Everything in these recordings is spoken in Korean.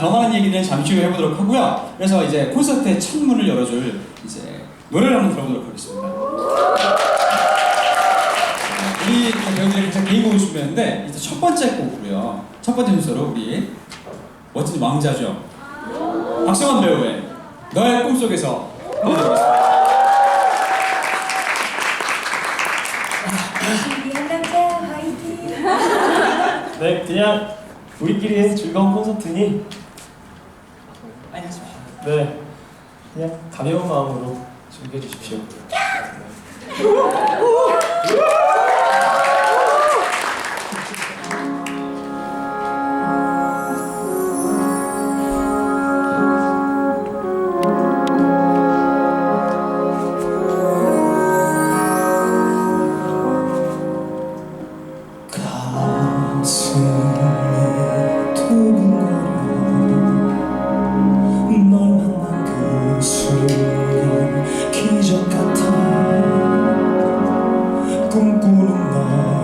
더 많은 얘기는 잠시 후에 해보도록 하고요. 그래서 이제 콘서트의 첫 문을 열어줄 이제 노래를 한번 들어보도록 하겠습니다. 우리 배우들이 각자 개인곡을 준비했는데 이제 첫 번째 곡으로요. 첫 번째 순서로 우리 멋진 왕자죠. 박성원 배우의 너의 꿈속에서 남자 화이팅! 네, 그냥 우리끼리 즐거운 콘서트니. 네, 그냥 가벼운 마음으로 즐겨 주십시오. 가 꿈꾸는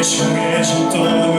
그날에 정해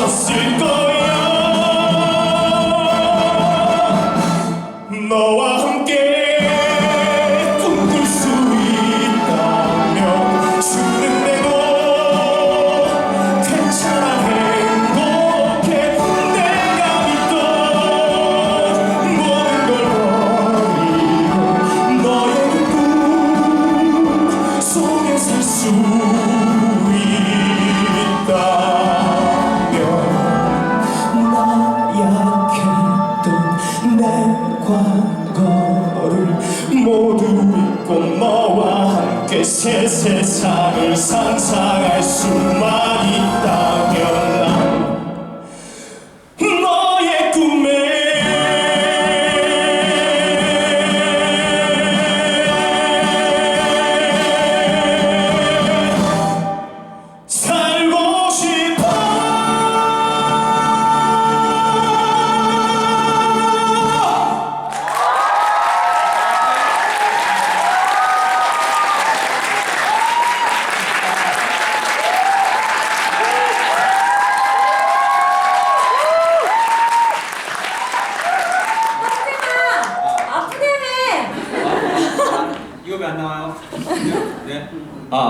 인생 새 세상을 상상할 수만 있